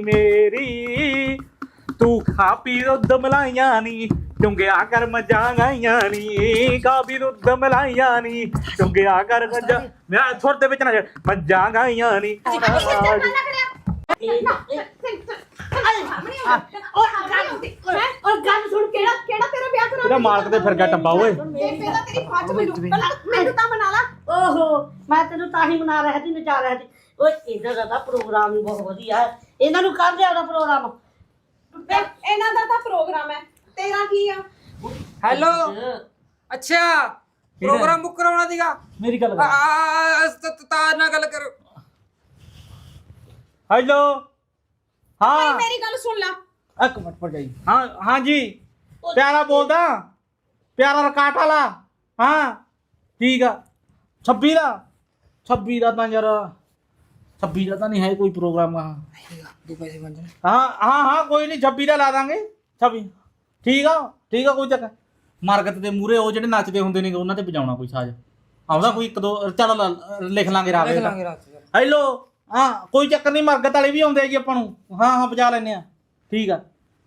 ਮੇਰੀ ਤੂੰ ਖਾ ਪੀ ਦੁੱਧ ਮਲਾਈਆਂ ਨੀ ਚੁੰਗਿਆ ਕਰ ਮੱਝਾਂ ਗਾਈਆਂ ਨੀ ਖਾ ਪੀ ਦੁੱਧ ਮਲਾਈਆਂ ਨੀ ਚੁੰਗਿਆ ਕਰ ਮੱਝਾਂ ਮੇਰਾ ਸੁਰ ਦੇ ਵਿੱਚ ਨਾ ਮੱਝਾਂ ਗਾਈਆਂ ਨੀ ਇਹਦਾ ਮਾਲਕ ਤੇ ਫਿਰ ਗਿਆ ਟੱਬਾ ਓਏ ਓਹੋ ਮੈਂ ਤੈਨੂੰ ਤਾਂ ਹੀ ਮਨਾ ਰਿਹਾ ਸੀ ਨਚਾ ਰਿਹਾ ਸੀ ਓਏ ਇਹਨਾਂ ਦਾ ਤਾਂ ਪ੍ਰੋਗਰਾਮ ਹੀ ਬਹੁਤ ਵਧੀਆ ਹੈ ਇਹਨਾਂ ਨੂੰ ਕਰ ਉਹਦਾ ਪ੍ਰੋਗਰਾਮ। ਇਹਨਾਂ ਦਾ ਤਾਂ ਪ੍ਰੋਗਰਾਮ ਹੈ। ਤੇਰਾ ਕੀ ਆ? ਹੈਲੋ। ਅੱਛਾ। ਪ੍ਰੋਗਰਾਮ ਬੁੱਕ ਕਰਾਉਣਾ ਸੀਗਾ? ਮੇਰੀ ਗੱਲ ਆ, ਆ, ਆ, ਤ- ਤ- ਤਾਰ ਨਾਲ ਗੱਲ ਕਰੋ। ਹੈਲੋ। ਹਾਂ। ਮੇਰੀ ਗੱਲ ਸੁਣ ਲੈ। ਇੱਕ ਮਿੰਟ ਪਰ ਜਾਈ। ਹਾਂ ਹਾਂ ਜੀ। ਪਿਆਰਾ ਬੋਲਦਾ। ਪਿਆਰਾ ਰਕਾਟ ਵਾਲਾ। ਹਾਂ। ਠੀਕ ਆ। 26 ਦਾ। 26 ਦਾ ਤਾਂ ਯਾਰ 26 ਦਾ ਤਾਂ ਨਹੀਂ ਹੈ ਕੋਈ ਪ੍ਰੋਗਰਾਮ ਹਾਂ ਦੋ ਪੈਸੇ ਬਣ ਜਾਣ। ਹਾਂ ਹਾਂ ਹਾਂ ਕੋਈ ਨਹੀਂ 26 ਦਾ ਲਾ ਦਾਂਗੇ 26 ਠੀਕ ਆ ਠੀਕ ਆ ਕੋਈ ਚੱਕਰ ਮਰਗਤ ਦੇ ਮੂਰੇ ਉਹ ਜਿਹੜੇ ਨੱਚਦੇ ਹੁੰਦੇ ਨੇ ਉਹਨਾਂ ਤੇ ਵਜਾਉਣਾ ਕੋਈ ਸਾਜ਼। ਆਉਂਦਾ ਕੋਈ ਇੱਕ ਦੋ ਚੱਲ ਲਾ- ਲਿਖ ਲਾਂਗੇ ਰਾਤ ਲਿਖ ਦੇ ਲਾਂਗੇ ਰਾਤ ਚ। ਹੈਲੋ ਹਾਂ ਕੋਈ ਚੱਕਰ ਨਹੀਂ ਮਰਗਤ ਵਾਲੇ ਵੀ ਆਉਂਦੇ ਆ ਜੀ ਆਪਾਂ ਨੂੰ। ਹਾਂ ਹਾਂ ਵਜਾ ਲੈਨੇ ਆ। ਠੀਕ ਆ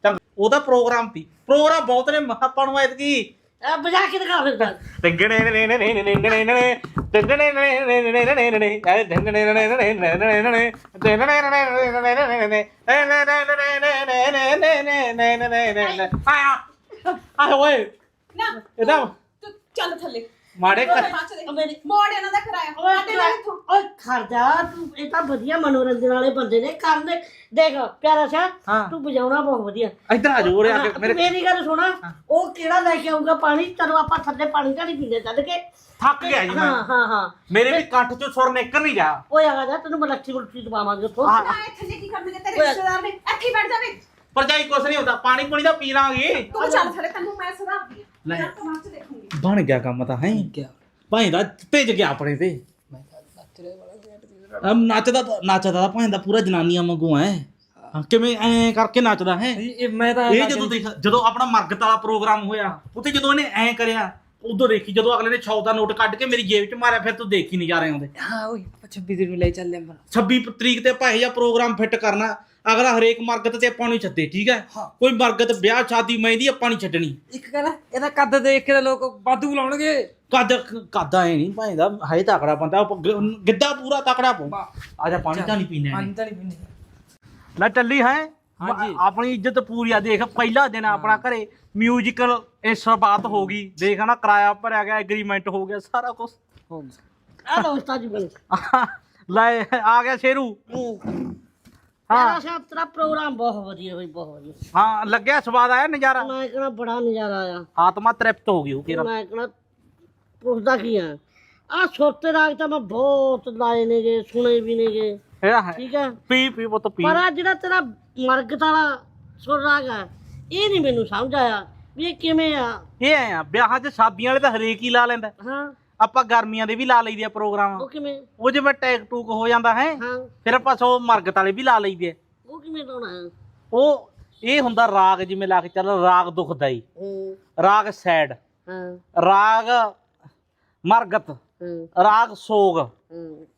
ਚੰਗਾ। ਉਹਦਾ ਪ੍ਰੋਗਰਾਮ ਸੀ। ਪ੍ਰੋਗਰਾਮ ਬਹੁਤ ਨੇ ਆਪਾਂ ਨੂੰ ਐਤਕੀ ਅਹ ਵਜਾ ਕੇ ਦਿਖਾ ਫਿਰ ਬਸ। ਆਇਆ। ਆਇਆ ਓਏ। ਨਾ ਇਹਦਾ ਤੂੰ ਚੱਲ ਥੱਲੇ। ਮਾੜੇ ਦੇਖ। ਮੇਰੀ ਮੋੜ ਇਹਨਾਂ ਦਾ ਕਿਰਾਇਆ ਓਏ ਸਾਡੇ ਨਾਲ ਇੱਥੋਂ। ਓਏ ਖਰਜਾ ਤੂੰ ਇਹ ਤਾਂ ਵਧੀਆ ਮਨੋਰੰਜਨ ਵਾਲੇ ਬੰਦੇ ਨੇ ਕਰਦੇ ਦੇਖ ਪਿਆਰਾ ਸ਼ਾ ਹਾਂ। ਤੂੰ ਵਜਾਉਣਾ ਬਹੁਤ ਵਧੀਆ। ਇੱਧਰ ਆ ਜਾਓ ਉਰੇ ਆ ਹਾਂ, ਕੇ ਤੂੰ ਮੇਰੇ ਮੇਰੀ ਗੱਲ ਸੁਣਾ ਉਹ ਕਿਹੜਾ ਲੈ ਕੇ ਆਊਗਾ ਪਾਣੀ? ਚਲੋ ਆਪਾਂ ਥੱਲੇ ਪਾਣੀ ਢਾਣੀ ਪੀਂਦੇ ਚੱਲ ਕੇ। ਥੱਕ ਗਿਆ ਜੀ ਮੈਂ। ਹਾਂ ਹਾਂ ਹਾਂ। ਮੇਰੇ ਵੀ ਕੰਠ ਚੋਂ ਸੁਰ ਨਿਕਲ ਨਹੀਂ ਜਾ ਓਏ ਆ ਜਾ ਤੈਨੂੰ ਮੈਂ ਲੱਠੀ ਗੁੱਠੀ ਦਵਾਵਾਂਗੇ ਉੱਥੋਂ। ਹਾਂ। ਨਾ ਇਹ ਥੱਲੇ ਕੀ ਕਰਨਗੇ ਤੇਰੇ ਰਿਸ਼ਤੇਦਾਰ ਨੇ। ਇੱਥੇ ਹੀ ਬੈਠ ਜਾਵੇ? ਪਰਜਾਈ ਕੁਛ ਨਹੀਂ ਹੁੰਦਾ ਪਾਣੀ ਪੁਣੀ ਦਾ ਪੀ ਲਾਂਗੇ। ਤੂੰ ਚੱਲ ਥੱਲੇ ਤੈਨੂੰ ਮੈਂ ਸੁਧਾਰਦੀ ਆ ਲੈ। ਮੈਂ ਤਾਂ ਬਾਅਦ ਚ ਦੇਖੂੰਗੀ ਬਣ ਗਿਆ ਕੰਮ ਤਾਂ ਹੈ? ਗਿਆ। ਭਾਈ ਦਾ ਭੇਜ ਗਿਆ ਆਪਣੇ ਤੇ। ਅਮ ਨੱਚਦਾ ਤਾਂ- ਨੱਚਦਾ ਤਾਂ ਭਾਈ ਦਾ ਪੂਰਾ ਜਨਾਨੀਆਂ ਵਾਂਗੂ ਐ। ਹਾਂ, ਕਿਵੇਂ ਐ ਕਰਕੇ ਨੱਚਦਾ ਹੈ? ਇਹ ਇਹ ਮੈਂ ਤਾਂ ਇਹ ਜਦੋਂ ਦੇਖ ਜਦੋਂ ਆਪਣਾ ਮਰਗਤ ਵਾਲਾ ਪ੍ਰੋਗਰਾਮ ਹੋਇਆ ਉੱਥੇ ਜਦੋਂ ਇਹਨੇ ਐ ਕਰਿਆ ਉਦੋਂ ਦੇਖੀ ਜਦੋਂ ਅਗਲੇ ਨੇ 100 ਦਾ ਨੋਟ ਕੱਢ ਕੇ ਮੇਰੀ ਜੇਬ 'ਚ ਮਾਰਿਆ ਫਿਰ ਤੂੰ ਦੇਖੀ ਨਹੀਂ ਜਾ ਰਹੇ ਆਉਂਦੇ। ਹਾਂ ਓਏ 26 ਦਿਨ ਨੂੰ ਲੈ ਚੱਲਦੇ ਆਪਾਂ 26 ਤਰੀਕ ਤੇ ਭਾਈ ਜਾਂ ਪ੍ਰੋਗਰਾਮ ਫਿੱਟ ਕਰਨਾ ਅਗਲਾ ਹਰੇਕ ਮਰਗਤ ਤੇ ਆਪਾਂ ਨੂੰ ਛੱਡੇ ਠੀਕ ਹੈ? ਹਾਂ। ਕੋਈ ਮਰਗਤ ਵਿਆਹ ਸ਼ਾਦੀ ਮਹਿੰਦੀ ਆਪਾਂ ਨਹੀਂ ਛੱਡਣੀ। ਇੱਕ ਕਹਿੰਦਾ ਇਹਦਾ ਕੱਦ ਦੇਖ ਕੇ ਤਾਂ ਲੋਕ ਵਾਧੂ ਲਾਉਣਗੇ। ਕੱਦ ਕੱਦਾ ਐ ਨਹੀਂ ਭਾਈ ਦਾ ਹੈ ਤਕੜਾ ਬੰਦਾ ਉਹ ਗ- ਗਿੱਧਾ ਪੂਰਾ ਤਕੜਾ ਪਊ। ਆ ਜਾ ਪਾਣੀ ਤਾਂ ਨਹੀਂ ਪੀਣਾ ਪਾਣੀ ਤਾਂ ਨਹੀਂ ਪੀਂਦੇ ਲੈ ਚੱਲੀ ਹੈ। ਹਾਂਜੀ। ਆਪਣੀ ਇੱਜ਼ਤ ਪੂਰੀ ਆ ਦੇਖ ਪਹਿਲਾ ਦਿਨ ਆਪਣਾ ਘਰੇ ਮਿਊਜ਼ੀਕਲ ਇਸ ਬਾਤ ਹੋ ਗਈ। ਦੇਖ ਨਾ ਕਿਰਾਇਆ ਭਰਿਆ ਗਿਆ ਐਗਰੀਮੈਂਟ ਹੋ ਗਿਆ ਸਾਰਾ ਕੁਝ ਹੋ ਗਿਆ। ਆ ਲੋ ਉਸਤਾਦ ਜੀ ਲੈ ਆ ਗਿਆ ਸ਼ੇਰੂ। ਹਾਂ। ਸ਼ਾ ਤੇਰਾ ਪ੍ਰੋਗਰਾਮ ਬਹੁਤ ਵਧੀਆ ਬਈ ਬਹੁਤ ਵਧੀਆ। ਹਾਂ ਲੱਗਿਆ ਸਵਾਦ ਆਇਆ ਨਜ਼ਾਰਾ? ਮੈਂ ਕਹਣਾ ਬੜਾ ਨਜ਼ਾਰਾ ਆਇਆ। ਆਤਮਾ ਤ੍ਰਿਪਤ ਹੋ ਗਈ ਉਹ ਕਿਰਾ ਮੈਂ ਕਹਣਾ ਪੁੱਛਦਾ ਕੀ ਆ? ਆ ਸੁਰਤੇ ਰਾਗ ਤਾਂ ਮੈਂ ਬਹੁਤ ਲਾਏ ਨੇਗੇ ਸੁਣੇ ਵੀ ਨੇਗੇ। ਇਹਦਾ ਹੈ। ਠੀਕ ਹੈ ਪੀ ਪੀ ਪੁੱਤ ਪੀ। ਪਰ ਆ ਜਿਹੜਾ ਤੇਰਾ ਮਰਗਤ ਵਾਲਾ ਸੁਰ ਰਾਗ ਆ ਇਹ ਨਹੀਂ ਮੈਨੂੰ ਸਮਝ ਆਇਆ ਵੀ ਇਹ ਕਿਵੇਂ ਆ। ਇਹ ਐ ਆ ਵਿਆਹਾਂ 'ਚ ਸ਼ਾਦੀਆਂ ਵਾਲੇ ਤਾਂ ਹਰੇਕ ਹੀ ਲਾ ਲੈਂਦਾ। ਹਾਂ। ਆਪਾਂ ਗਰਮੀਆਂ ਦੇ ਵੀ ਲਾ ਲਈਦੇ ਆ ਪ੍ਰੋਗਰਾਮ। ਉਹ ਕਿਵੇਂ? ਉਹ ਜਿਵੇਂ ਟੈਕ ਟੂਕ ਹੋ ਜਾਂਦਾ ਹੈ ਹਾਂ। ਫਿਰ ਆਪਾਂ ਸੋ ਮਰਗਤ ਵਾਲੇ ਵੀ ਲਾ ਲਈਦੇ ਆ। ਉਹ ਕਿਵੇਂ ਲਾਉਣਾ ਹੈ? ਉਹ ਇਹ ਹੁੰਦਾ ਰਾਗ ਜਿਵੇਂ ਲਾ ਕੇ ਚੱਲ ਰਾਗ ਦੁਖਦਾਈ ਹੂੰ, ਰਾਗ ਸੈਡ। ਹਾਂ। ਰਾਗ ਮਰਗਤ। ਰਾਗ ਸੋਗ।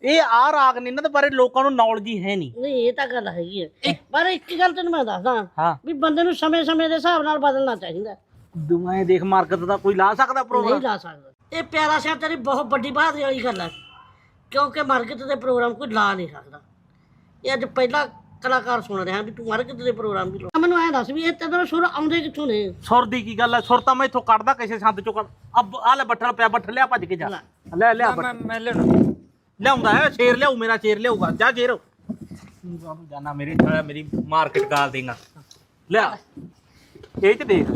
ਇਹ ਆ ਰਾਗ ਨੇ ਇਹਨਾਂ ਦੇ ਬਾਰੇ ਲੋਕਾਂ ਨੂੰ ਨੌਲੇਜ ਹੀ ਹੈ ਨਹੀਂ। ਨਹੀਂ ਇਹ ਤਾਂ ਗੱਲ ਹੈਗੀ ਹੈ। ਪਰ ਇੱਕ ਗੱਲ ਤੈਨੂੰ ਮੈਂ ਦੱਸਦਾ ਵੀ ਬੰਦੇ ਨੂੰ ਸਮੇਂ-ਸਮੇਂ ਦੇ ਹਿਸਾਬ ਨਾਲ ਬਦਲਣਾ ਚਾਹੀਦਾ। ਦੁਆਏ ਦੇਖ ਮਰਗਤ ਦਾ ਕੋਈ ਲਾ ਸਕਦਾ ਨਹੀਂ ਪ੍ਰੋਗਰਾਮ? ਲਾ ਸਕਦਾ। ਇਹ ਪਿਆਰਾ ਸਾਹਿਬ ਤੇਰੀ ਬਹੁਤ ਵੱਡੀ ਬਹਾਦਰੀ ਵਾਲੀ ਗੱਲ ਹੈ ਕਿਉਂਕਿ ਮਰਗਤ ਦੇ ਪ੍ਰੋਗਰਾਮ ਕੋਈ ਲਾ ਨਹੀਂ ਸਕਦਾ। ਇਹ ਅੱਜ ਪਹਿਲਾ ਕਲਾਕਾਰ ਸੁਣ ਰਿਹਾ ਵੀ ਤੂੰ ਮਰਗਤ ਦੇ ਪ੍ਰੋਗਰਾਮ ਵੀ ਲਾ। ਮੈਨੂੰ ਐਂ ਦੱਸ ਵੀ ਇਹ ਤੇਰੇ ਸੁਰ ਆਉਂਦੇ ਕਿੱਥੋਂ ਨੇ? ਸੁਰ ਦੀ ਕੀ ਗੱਲ ਹੈ? ਸੁਰ ਤਾਂ ਮੈਂ ਇੱਥੋਂ ਕੱਢਦਾ ਕਿਸੇ ਸੰਦ ਚੋਂ ਕੱਢ। ਅਬ ਆ ਲੈ ਬੱਠਲ ਪਿਆ ਬੱਠਲ ਲਿਆ ਭੱਜ ਕੇ ਜਾ। ਲੈ। ਲਿਆ ਮੈਂ ਬੱਠਲ। ਮੈਂ ਲੈਣਾ ਲਿਆਉਂਦਾ ਹੈ ਸ਼ੇਰ ਲਿਆਉ ਮੇਰਾ ਸ਼ੇਰ ਲਿਆਊਗਾ। ਜਾ ਸ਼ੇਰ। ਜਾਨਾ ਮੇਰੇ ਸਾਲਾ ਮੇਰੀ ਮਾਰਕੀਟ ਗਾਲ ਦੇਗਾ ਲਿਆ। ਇਹ ਚ ਦੇਖ।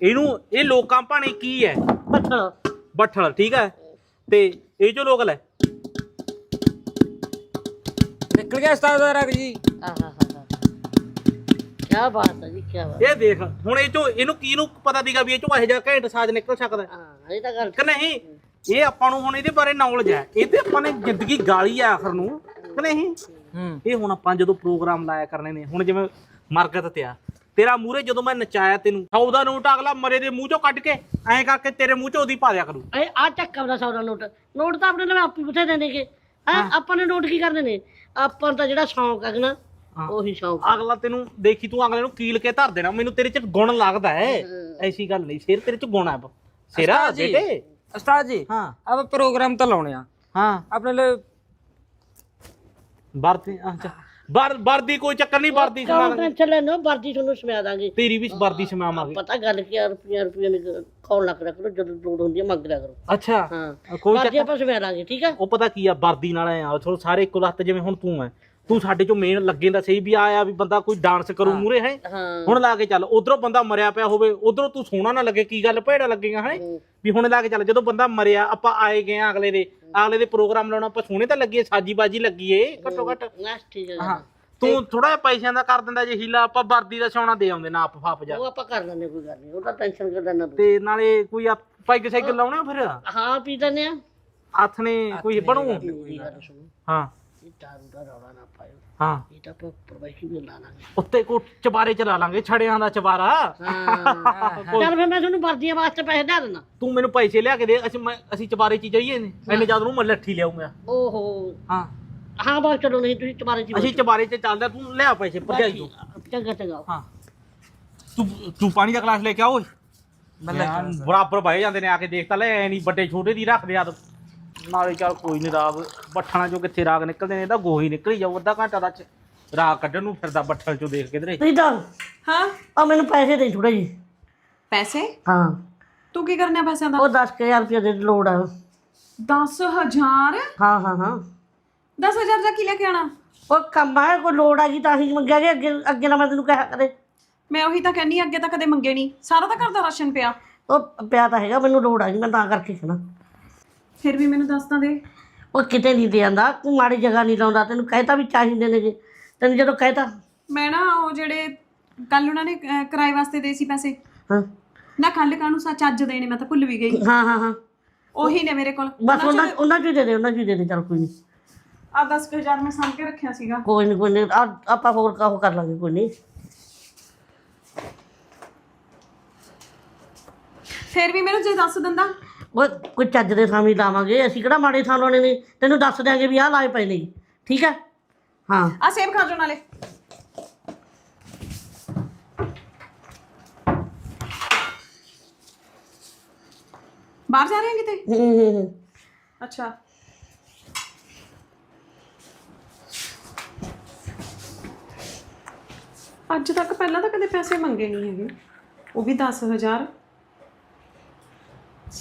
ਇਹਨੂੰ ਇਹ ਲੋਕਾਂ ਭਾਣੇ ਕੀ ਹੈ? ਬੱਠਲ। ਬੱਠਲ ਠੀਕ ਹੈ? ਤੇ ਇਹ ਜੋ ਲੋਕ ਲੈ। ਨਿਕਲ ਗਿਆ ਉਸਤਾਦ ਦਾ ਰਗ ਜੀ। ਆਹਾਹਾ ਕੀ ਬਾਤ ਹੈ ਜੀ ਕੀ ਬਾਤ। ਇਹ ਦੇਖ ਹੁਣ ਇਹ ਚੋਂ ਇਹਨੂੰ ਕੀ ਨੂੰ ਪਤਾ ਦੀਗਾ ਵੀ ਇਹ ਚੋਂ ਇਹੋ ਜਿਹਾ ਘੈਂਟ ਸਾਜ਼ ਨਿਕਲ ਸਕਦਾ? ਹੈ? ਹਾਂ ਇਹ ਤਾਂ ਗੱਲ ਕਿ ਨਹੀਂ? ਇਹ ਆਪਾਂ ਨੂੰ ਹੁਣ ਇਹਦੇ ਬਾਰੇ ਨੌਲੇਜ ਹੈ। ਇਹ ਤੇ ਆਪਾਂ ਨੇ ਜ਼ਿੰਦਗੀ ਗਾਲੀ ਆ ਆਖਰ ਨੂੰ। ਕਿ ਨਹੀਂ? ਹੂੰ। ਇਹ ਹੁਣ ਆਪਾਂ ਜਦੋਂ ਪ੍ਰੋਗਰਾਮ ਲਾਇਆ ਕਰਨੇ ਨੇ ਹੁਣ ਜਿਵੇਂ ਮਰਗਤ ਤੇ ਆ। ਤੇਰਾ ਮੂਹਰੇ ਜਦੋਂ ਮੈਂ ਨਚਾਇਆ ਤੈਨੂੰ ਸੌ ਦਾ ਨੋਟ ਅਗਲਾ ਮਰੇ ਦੇ ਮੂੰਹ ਚੋਂ ਕੱਢ ਕੇ ਐਂ ਕਰਕੇ ਤੇਰੇ ਮੂੰਹ ਚੋਂ ਉਹਦੀ ਪਾ ਦਿਆ ਕਰੂ। ਇਹ ਆ ਚੱਕਰ ਦਾ ਸੌਦਾ ਨੋਟ। ਨੋਟ ਤਾਂ ਆਪਣੇ ਨਾਲ ਆਪੀ ਬੁੱਥੇ ਦੇਣਗੇ ਹਾਂ ਆਪਾਂ ਨੇ ਨੋਟ ਕੀ ਕਰਦੇ ਨੇ ਆਪਾਂ ਨੂੰ ਤਾਂ ਜਿਹੜਾ ਸ਼ੌਂਕ ਹੈ ਨਾ ਉਹੀ ਸ਼ੌਂਕ ਅਗਲਾ ਤੈਨੂੰ ਦੇਖੀ ਤੂੰ ਅਗਲੇ ਨੂੰ ਕੀਲ ਕੇ ਧਰ ਦੇਣਾ ਮੈਨੂੰ ਤੇਰੇ ਚ ਗੁਣ ਲੱਗਦਾ ਹੈ। ਐਸੀ ਗੱਲ ਨਹੀਂ ਸਿਰ ਤੇਰੇ ਚ ਗੁਣ ਹੈ ਸਿਰਾ ਉਸਤਾਦ ਜੀ। ਬੇਟੇ। ਉਸਤਾਦ ਜੀ ਹਾਂ। ਆਪਾਂ ਪ੍ਰੋਗਰਾਮ ਤਾਂ ਲਾਉਣੇ ਆ। ਹਾਂ। ਆਪਣੇ ਲਈ ਵਰਦੀ ਅੱਛਾ ਵਰ ਵਰਦੀ ਕੋਈ ਚੱਕਰ ਨਹੀਂ ਵਰਦੀ ਸਮਾ ਕਿਉਂ ਟੈਨਸ਼ਨ ਲੈਣੋ ਵਰਦੀ ਤੁਹਾਨੂੰ ਸਮਿਆ ਦਾਂਗੇ। ਤੇਰੀ ਵੀ ਵਰਦੀ ਸਮਾਵਾਂਗੇ। ਪਤਾ ਗੱਲ ਕੀ ਆ ਰੁਪਈਆ ਰੁਪਈਆ ਨਹੀਂ ਕੌਣ ਲੱਗ ਰਿਹਾ ਕਰੋ ਜਦੋਂ ਲੋੜ ਹੁੰਦੀ ਹੈ ਮੰਗ ਲਿਆ ਕਰੋ। ਅੱਛਾ ਹਾਂ ਕੋਈ ਵਰਦੀ ਚੱਕਰ ਆਪਾਂ ਸਮਿਆ ਦਾਂਗੇ ਠੀਕ ਹੈ ਉਹ ਪਤਾ ਕੀ ਆ ਵਰਦੀ ਨਾਲ ਆ ਥੋੜਾ ਸਾਰੇ ਇੱਕੋ ਲੱਤ ਜਿਵੇਂ ਹੁਣ ਤੂੰ ਐ। ਤੂੰ ਸਾਡੇ ਚੋਂ ਮੇਨ ਲੱਗੇ ਦਾ ਸਹੀ ਵੀ ਆਇਆ ਵੀ ਬੰਦਾ ਕੋਈ ਡਾਂਸ ਕਰੂ ਮੂਰੇ ਹੈ? ਹਾਂ। ਹੁਣ ਲਾ ਕੇ ਚੱਲ ਉਧਰੋਂ ਬੰਦਾ ਮਰਿਆ ਪਿਆ ਹੋਵੇ ਉਧਰੋਂ ਤੂੰ ਸੋਹਣਾ ਨਾ ਲੱਗੇ ਕੀ ਗੱਲ ਭੇੜਾ ਲੱਗੇਗਾ ਹੈ? ਵੀ ਹੁਣ ਲਾ ਕੇ ਚੱਲ ਜਦੋਂ ਬੰਦਾ ਮਰਿਆ ਆਪਾਂ ਆਏ ਗਏ ਆ ਅਗਲੇ ਦੇ ਅਗਲੇ ਦੇ ਪ੍ਰੋਗਰਾਮ ਲਾਉਣਾ ਆਪਾਂ ਸੋਹਣੇ ਤਾਂ ਲੱਗੀਏ ਸਾਜੀ ਬਾਜੀ ਲੱਗੀਏ ਘੱਟੋ ਘੱਟ ਠੀਕ ਹੈ। ਹਾਂ ਤੂੰ ਥੋੜਾ ਜਿਹਾ ਪੈਸਿਆਂ ਦਾ ਕਰ ਦਿੰਦਾ ਜੇ ਹੀਲਾ ਆਪਾਂ ਵਰਦੀ ਦਾ ਸੋਨਾ ਦੇ ਆਉਂਦੇ ਨਾ ਆਪ ਫਾਪ ਜਾ। ਉਹ ਆਪਾਂ ਕਰ ਲੈਂਦੇ ਕੋਈ ਗੱਲ ਨਹੀਂ ਉਹਦਾ ਟੈਨਸ਼ਨ ਕਰਦਾ ਨਾ ਤੂੰ ਨਾਲੇ ਕੋਈ ਆ- ਪੈਗ ਸਾਈਕਲ ਲਾਉਣੇ ਫਿਰ? ਹਾਂ ਪੀ ਲੈਂਦੇ ਆ। ਹੱਥ ਨੇ ਕੋਈ ਬਣੂ ਸੁਣੋ ਹਾਂ। ਇਹ ਦਾਰੂ ਦਾ ਰੌਲਾ ਨਾ ਪਾਇਓ। ਹਾਂ। ਇਹ ਤਾਂ ਆਪਾਂ ਪ੍ਰਵਾਹੀ ਵੀ ਲਾ ਲਾਂਗੇ। ਉੱਤੇ ਕੋ ਚਬਾਰੇ ਚਲਾ ਲਾਂਗੇ ਛੜਿਆਂ ਦਾ ਚਬਾਰਾ। ਹਾਂ। ਚੱਲ ਫਿਰ ਮੈਂ ਤੁਹਾਨੂੰ ਵਰਦੀਆਂ ਵਾਸਤੇ ਪੈਸੇ ਦੇ ਦੇਣਾ ਤੂੰ ਮੈਨੂੰ ਪੈਸੇ ਲਿਆ ਕੇ ਦੇ ਅਸੀਂ ਮੈਂ- ਅਸੀਂ ਚਬਾਰੇ ਚ ਜਾਈਏ ਨੇ ਐਨੇ ਜਦ ਨੂੰ ਮੈਂ ਲੱਠੀ ਲਿਆਉਂਗਾ ਓਹੋ। ਹਾਂ। ਹਾਂ ਬਸ ਚਲੋ ਨਹੀਂ ਤੁਸੀਂ ਤੁਹਾਰੇ ਚ ਅਸੀਂ ਚਬਾਰੇ ਚ ਚੱਲਦੇ ਤੂੰ ਲਿਆ ਪੈਸੇ ਤੋਂ। ਚੰਗਾ ਚੰਗਾ। ਹਾਂ। ਤੂੰ ਤੂੰ ਪਾਣੀ ਦਾ ਗਲਾਸ ਲੈ ਕੇ ਆ ਓਏ। ਮੈਂ ਲੈ ਕੇ ਆਉਣਾ ਸਰ। ਬਰਾਬਰ ਬਹਿ ਜਾਂਦੇ ਨੇ ਆ ਕੇ ਦੇਖ ਤਾਂ ਲੈ ਐ ਨਹੀਂ ਵੱਡੇ ਛੋਟੇ ਦੀ ਰੱਖਦੇ ਆ ਨਾਲੇ ਚੱਲ ਕੋਈ ਨਹੀਂ ਰਾਗ ਬੱਠਣਾ ਚੋਂ ਕਿੱਥੇ ਰਾਗ ਨਿਕਲਦੇ ਨੇ? ਇਹ ਤਾਂ ਗੋਹੀ ਨਿਕਲੀ ਜਾਊ ਅੱਧਾ ਘੰਟਾ ਦਾ ਚ। ਰਾਗ ਕੱਢਣ ਨੂੰ ਫਿਰਦਾ ਬੱਠਲ ਚੋਂ ਦੇਖ ਕਿਧਰੇ। ਤੁਸੀਂ ਤਾਂ ਹਾਂ। ਆ ਮੈਨੂੰ ਪੈਸੇ ਦੇ ਥੋੜੇ ਜੀ ਪੈਸੇ? ਹਾਂ। ਤੂੰ ਕੀ ਕਰਨਾ ਪੈਸਿਆਂ ਦਾ? ਉਹ 10000 ਰੁਪਏ ਦੀ ਲੋੜ ਆ। 10000 ਹਾਂ ਹਾਂ ਹਾਂ। 10000 ਦਾ ਕੀ ਲੈ ਕੇ ਆਣਾ ਉਹ ਕੰਮ ਕੋਈ ਲੋੜ ਆ ਗਈ ਤਾਂ ਅਸੀਂ ਮੰਗਿਆ ਕਿ ਅੱਗੇ ਅੱਗੇ ਨਾ ਮੈਂ ਤੈਨੂੰ ਕਿਹਾ ਕਰੇ ਮੈਂ ਉਹੀ ਤਾਂ ਕਹਿੰਨੀ ਅੱਗੇ ਤਾਂ ਕਦੇ ਮੰਗੇ ਨਹੀਂ ਸਾਰਾ ਤਾਂ ਘਰ ਦਾ ਰਾਸ਼ਨ ਪਿਆ। ਉਹ ਪਿਆ ਤਾਂ ਹੈਗਾ ਮੈਨੂੰ ਲੋੜ ਆ ਗਈ ਮੈਂ ਤਾਂ ਕਰਕੇ ਕਹਿਣਾ ਫਿਰ ਵੀ ਮੈਨੂੰ ਦੱਸ ਤਾਂ ਦੇ। ਉਹ ਕਿਤੇ ਨਹੀਂ ਦੇ ਆਂਦਾ ਤੂੰ ਮਾੜੀ ਜਗ੍ਹਾ ਨਹੀਂ ਲਾਉਂਦਾ ਤੈਨੂੰ ਕਹਿਤਾ ਵੀ ਚਾਹੀਦੇ ਨੇ ਜੀ। ਤੈਨੂੰ ਜਦੋਂ ਕਹਿਤਾ ਮੈਂ ਨਾ ਉਹ ਜਿਹੜੇ ਕੱਲ ਉਹਨਾਂ ਨੇ ਅਹ, ਕਿਰਾਏ ਵਾਸਤੇ ਦੇ ਸੀ ਪੈਸੇ। ਹਾਂ। ਨਾ ਕੱਲ ਕਾਹਨੂੰ ਸੱਚ ਅੱਜ ਦੇਣੇ ਮੈਂ ਤਾਂ ਭੁੱਲ ਵੀ ਗਈ। ਹਾਂ ਹਾਂ ਹਾਂ। ਉਹੀ ਨੇ ਮੇਰੇ ਕੋਲ। ਬਸ ਉਹਨਾਂ ਉਹਨਾਂ ਚ ਹੀ ਦੇ ਦੇ ਉਹਨਾਂ ਚ ਹੀ ਦੇ ਦੇ ਚੱਲ ਕੋਈ ਨਹੀਂ। ਆ 10000 ਮੈਂ ਸਾਂਭ ਕੇ ਰੱਖਿਆ ਸੀਗਾ। ਕੋਈ ਨਹੀਂ ਕੋਈ ਨਹੀਂ ਆਪਾਂ ਹੋਰ ਕਾਹੋ ਕਰ ਲਾਂਗੇ ਕੋਈ ਨਹੀਂ ਫਿਰ ਵੀ ਮੈਨੂੰ ਜੇ ਦੱਸ ਦਿੰਦਾ। ਉਹ ਕੋਈ ਚੱਜ ਦੇ ਥਾਂ ਵੀ ਲਾਵਾਂਗੇ ਅਸੀਂ ਕਿਹੜਾ ਮਾੜੇ ਥਾਂ ਲਾਉਣੇ ਨੇ? ਤੈਨੂੰ ਦੱਸ ਦਿਆਂਗੇ ਵੀ ਆਹ ਲਾਏ ਪਏ ਨੇ। ਜੀ। ਠੀਕ ਹੈ? ਹਾਂ। ਆ ਸੇਬ ਖਾ ਜੋ ਨਾਲੇ। ਬਾਹਰ ਜਾ ਰਹੇ ਹੋ ਕਿਤੇ? ਹੂੰ ਹੂੰ ਹੂੰ। ਅੱਛਾ। ਅੱਜ ਤੱਕ ਪਹਿਲਾਂ ਤਾਂ ਕਦੇ ਪੈਸੇ ਮੰਗੇ ਨਹੀਂ ਹੈਗੇ। ਉਹ ਵੀ 10000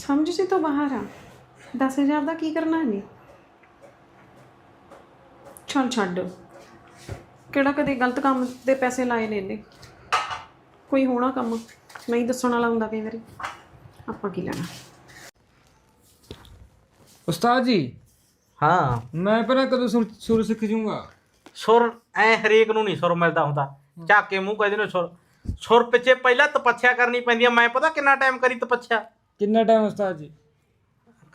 ਸਮਝ ਸੇ ਤੋਂ ਬਾਹਰ ਆ। 10000 ਦਾ ਕੀ ਕਰਨਾ ਹੈ ਛੱਡ ਛੱਡ। ਕਿਹੜਾ ਕਦੇ ਗਲਤ ਕੰਮ ਦੇ ਪੈਸੇ ਲਾਏ ਨੇ ਇਹਨੇ? ਕੋਈ ਹੋਣਾ ਕੰਮ? ਨਹੀਂ ਦੱਸਣ ਵਾਲਾ ਹੁੰਦਾ ਕਈ ਵਾਰੀ। ਆਪਾਂ ਕੀ ਲੈਣਾ? ਉਸਤਾਦ ਜੀ ਹਾਂ। ਮੈਂ ਪਹਿਲਾਂ ਕਦੋਂ ਸੁਰ ਸੁਰ ਸਿੱਖ ਜੂੰਗਾ ਸੁਰ ਐ ਹਰੇਕ ਨੂੰ ਨਹੀਂ ਸੁਰ ਮਿਲਦਾ ਹੁੰਦਾ। ਝਾਕ ਕੇ ਮੂੰਹ ਕਹਿੰਦੇ ਨੇ ਸੁਰ। ਸੁਰ ਪਿੱਛੇ ਪਹਿਲਾਂ ਤਪੱਛਿਆ ਕਰਨੀ ਪੈਂਦੀ ਆ। ਮੈਂ ਪਤਾ ਕਿੰਨਾ ਟਾਈਮ ਕਰੀ ਤਪੱਛਿਆ ਕਿੰਨਾ ਟਾਈਮ ਉਸਤਾਦ ਜੀ?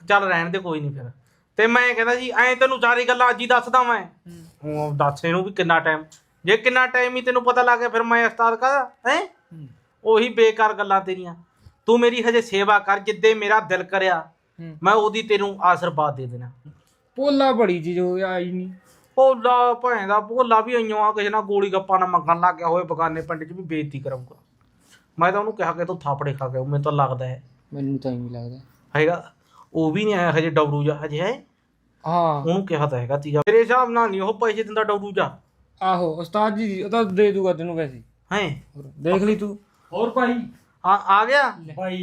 ਚੱਲ ਰਹਿਣ ਦੇ ਕੋਈ ਨਹੀਂ ਫਿਰ। ਤੇ ਮੈਂ ਕਹਿੰਦਾ ਜੀ ਐਂ ਤੈਨੂੰ ਸਾਰੀ ਗੱਲਾਂ ਅੱਜ ਹੀ ਦੱਸਦਾ ਮੈਂ। ਹੁਣ ਦੱਸ ਇਹਨੂੰ ਵੀ ਕਿੰਨਾ ਟਾਈਮ ਜੇ ਕਿੰਨਾ ਟਾਈਮ ਹੀ ਤੈਨੂੰ ਪਤਾ ਲੱਗ ਗਿਆ ਫਿਰ ਮੈਂ ਉਸਤਾਦ ਕਹਦਾ ਹੈ? ਉਹੀ ਬੇਕਾਰ ਗੱਲਾਂ ਤੇਰੀਆਂ। ਤੂੰ ਮੇਰੀ ਹਜੇ ਸੇਵਾ ਕਰ ਜਿੱਦੇ ਮੇਰਾ ਦਿਲ ਕਰਿਆ। ਮੈਂ ਉਹਦੀ ਤੈਨੂੰ ਆਸ਼ੀਰਵਾਦ ਦੇ ਦੇਣਾ। ਪੋਲਾ ਬੜੀ ਚੀਜ਼ ਹੋ ਆਈ ਨਹੀਂ ਭੋਲਾ ਭੈਣ ਦਾ ਭੋਲਾ ਵੀ ਆਈਓ ਆ ਕਿਸੇ ਨਾਲ ਗੋਲੀ ਗੱਪਾਂ ਨਾਲ ਮੰਗਣ ਲੱਗ ਗਿਆ ਹੋਏ ਬਗਾਨੇ ਪਿੰਡ 'ਚ ਵੀ ਬੇਇੱਜ਼ਤੀ ਕਰਾਂਗਾ ਮੈਂ ਤਾਂ ਉਹਨੂੰ ਕਿਹਾ ਕਿ ਤੂੰ ਥਾਪੜੇ ਖਾ ਕੇ ਮੈਨੂੰ ਤਾਂ ਲੱਗਦਾ ਹੈ। ਮੈਨੂੰ ਤਾਂ ਨਹੀਂ ਲੱਗਦਾ। ਹੈਗਾ ਉਹ ਵੀ ਨਹੀਂ ਆਇਆ ਹਜੇ ਡਬਰੂ ਜਾ ਹਜੇ ਹੈ? ਹਾਂ। ਉਹਨੂੰ ਕਿਹਾ ਤਾਂ ਹੈਗਾ ਤੀਗਾ। ਮੇਰੇ ਹਿਸਾਬ ਨਾਲ ਨਹੀਂ ਉਹ ਪੈਸੇ ਦਿੰਦਾ ਡਬਰੂ ਜਾ। ਆਹੋ ਉਸਤਾਦ ਜੀ ਉਹ ਤਾਂ ਦੇ ਦੂਗਾ ਤੈਨੂੰ ਪੈਸੇ। ਹੈ? ਦੇਖ ਲਈ ਤੂੰ। ਹੋਰ ਭਾਈ? ਆ ਆ ਗਿਆ? ਭਾਈ।